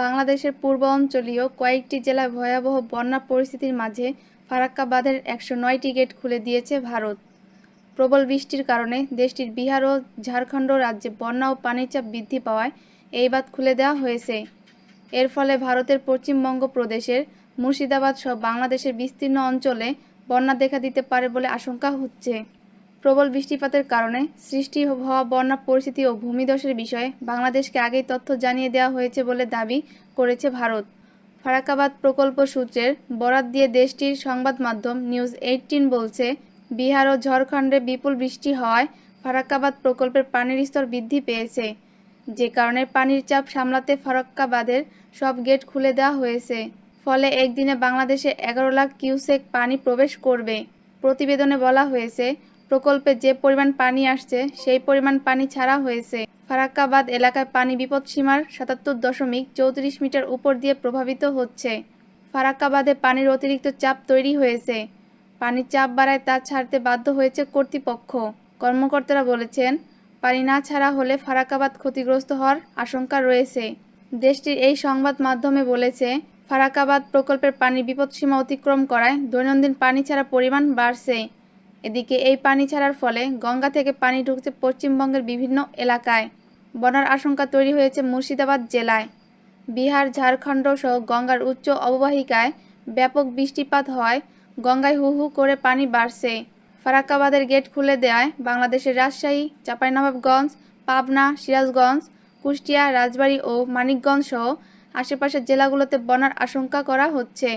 বাংলাদেশের পূর্ব অঞ্চলীয় কয়েকটি জেলায় ভয়াবহ বন্যা পরিস্থিতির মাঝে ফারাক্কা বাঁধের একশো নয়টি গেট খুলে দিয়েছে ভারত। প্রবল বৃষ্টির কারণে দেশটির বিহার ও ঝাড়খণ্ড রাজ্যে বন্যা ও পানির চাপ বৃদ্ধি পাওয়ায় এই বাঁধ খুলে দেওয়া হয়েছে। এর ফলে ভারতের পশ্চিমবঙ্গ প্রদেশের মুর্শিদাবাদ সহ বাংলাদেশের বিস্তীর্ণ অঞ্চলে বন্যা দেখা দিতে পারে বলে আশঙ্কা হচ্ছে। প্রবল বৃষ্টিপাতের কারণে সৃষ্টি হওয়া বন্যা পরিস্থিতি ও ভূমিধসের বিষয়ে বাংলাদেশকে আগেই তথ্য জানিয়ে দেওয়া হয়েছে বলে দাবি করেছে ভারত। ফারাক্কাবাদ প্রকল্প সূত্রের বরাত দিয়ে দেশটির সংবাদ মাধ্যম নিউজ এইটিন বলছে, বিহার ও ঝাড়খণ্ডে বিপুল বৃষ্টি হওয়ায় ফারাক্কাবাদ প্রকল্পের পানির স্তর বৃদ্ধি পেয়েছে। যে কারণে পানির চাপ সামলাতে ফারাক্কাবাদের সব গেট খুলে দেওয়া হয়েছে। ফলে একদিনে বাংলাদেশে এগারো লাখ কিউসেক পানি প্রবেশ করবে। প্রতিবেদনে বলা হয়েছে প্রকল্পে যে পরিমাণ পানি আসছে, সেই পরিমাণ পানি ছাড়া হয়েছে। ফারাক্কাবাদ এলাকায় পানি বিপদসীমার সাতাত্তর দশমিক চৌত্রিশ মিটার উপর দিয়ে প্রভাবিত হচ্ছে। ফারাক্কাবাদে পানির অতিরিক্ত চাপ তৈরি হয়েছে। পানির চাপ বাড়ায় তা ছাড়তে বাধ্য হয়েছে কর্তৃপক্ষ। কর্মকর্তারা বলেছেন, পানি না ছাড়া হলে ফারাক্কাবাদ ক্ষতিগ্রস্ত হওয়ার আশঙ্কা রয়েছে। দেশটির এই সংবাদ মাধ্যমে বলেছে, ফারাক্কাবাদ প্রকল্পের পানি বিপদসীমা অতিক্রম করায় দৈনন্দিন পানি ছাড়া পরিমাণ বাড়ছে। এদিকে এই পানি ছাড়ার ফলে গঙ্গা থেকে পানি ঢুকছে পশ্চিমবঙ্গের বিভিন্ন এলাকায়। বন্যার আশঙ্কা তৈরি হয়েছে মুর্শিদাবাদ জেলায়। বিহার, ঝাড়খণ্ড সহ গঙ্গার উচ্চ অববাহিকায় ব্যাপক বৃষ্টিপাত হয় গঙ্গায় হু হু করে পানি বাড়ছে। ফারাক্কাবাদের গেট খুলে দেয় বাংলাদেশের রাজশাহী, চাঁপাইনবাবগঞ্জ, পাবনা, সিরাজগঞ্জ, কুষ্টিয়া, রাজবাড়ী ও মানিকগঞ্জ সহ আশেপাশের জেলাগুলোতে বন্যার আশঙ্কা করা হচ্ছে।